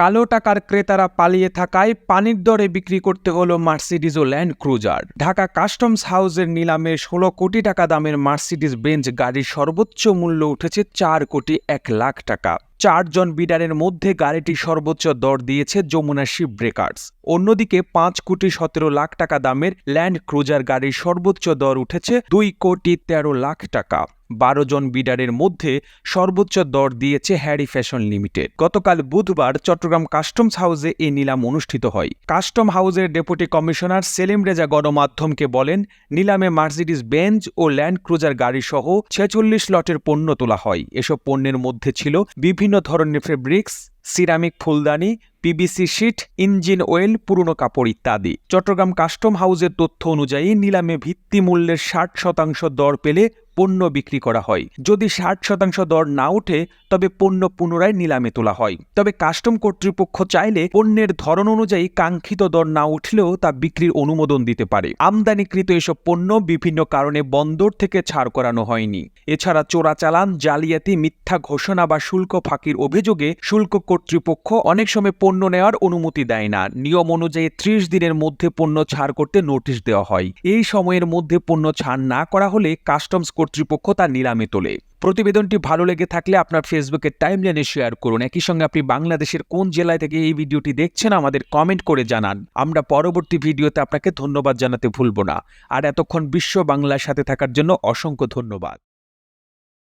কালো টাকার ক্রেতারা পালিয়ে থাকায় পানির দরে বিক্রি করতে হলো ও ল্যান্ড ক্রুজার ঢাকা কাস্টমস হাউসের নিলামে ষোলো কোটি টাকা দামের মার্সিডিজ বেঞ্চ গাড়ির সর্বোচ্চ মূল্য উঠেছে চার কোটি এক লাখ টাকা। চারজন বিডারের মধ্যে গাড়িটি সর্বোচ্চ দর দিয়েছে যমুনা শিপ ব্রেকার্স। অন্যদিকে পাঁচ কোটি সতেরো লাখ টাকা দামের ল্যান্ড ক্রুজার গাড়ির সর্বোচ্চ দর উঠেছে দুই কোটি তেরো লাখ টাকা। বারো জন বিডারের মধ্যে সর্বোচ্চ দর দিয়েছে হ্যারি ফ্যাশন লিমিটেড। গতকাল বুধবার চট্টগ্রাম কাস্টমস হাউসে এই নিলাম অনুষ্ঠিত হয়। কাস্টম হাউসের ডেপুটি কমিশনার সেলিম রেজা গণমাধ্যমকে বলেন, নিলামে মার্সিডিস বেঞ্জ ও ল্যান্ড ক্রুজার গাড়ি সহ ছেচল্লিশ লটের পণ্য তোলা হয়। এসব পণ্যের মধ্যে ছিল বিভিন্ন ধরনের ফেব্রিক্স সিরামিক ফুলদানি পিবিসি শিট ইঞ্জিন ওয়েল পুরনো কাপড় ইত্যাদি। চট্টগ্রাম কাস্টম হাউসের তথ্য অনুযায়ী নিলামে ভিত্তি মূল্যের ষাট শতাংশ দর পেলে পণ্য বিক্রি করা হয়। যদি ষাট শতাংশ দর না ওঠে, তবে পণ্য পুনরায় নিলামে তোলা হয়। তবে কাস্টম কর্তৃপক্ষ চাইলে পণ্যের ধরন অনুযায়ী কাঙ্ক্ষিত দর না উঠলেও তা বিক্রির অনুমোদন দিতে পারে। আমদানিকৃত এসব পণ্য বিভিন্ন কারণে বন্দর থেকে ছাড় করানো হয়নি। এছাড়া চোরাচালান, জালিয়াতি, মিথ্যা ঘোষণা বা শুল্ক ফাঁকির অভিযোগে শুল্ক কর্তৃপক্ষ অনেক সময় পণ্য নেওয়ার অনুমতি দেয় না। নিয়ম অনুযায়ী ত্রিশ দিনের মধ্যে পণ্য ছাড় করতে নোটিশ দেওয়া হয়। এই সময়ের মধ্যে পণ্য ছাড় না করা হলে কাস্টমস কর্তৃপক্ষ তা নিলামে তোলে। প্রতিবেদনটি ভালো লেগে থাকলে আপনার ফেসবুকের টাইমলাইনে শেয়ার করুন। একই সঙ্গে আপনি বাংলাদেশের কোন জেলায় থেকে এই ভিডিওটি দেখছেন আমাদের কমেন্ট করে জানান। আমরা পরবর্তী ভিডিওতে আপনাকে ধন্যবাদ জানাতে ভুলব না। আর এতক্ষণ বিশ্ব বাংলার সাথে থাকার জন্য অসংখ্য ধন্যবাদ।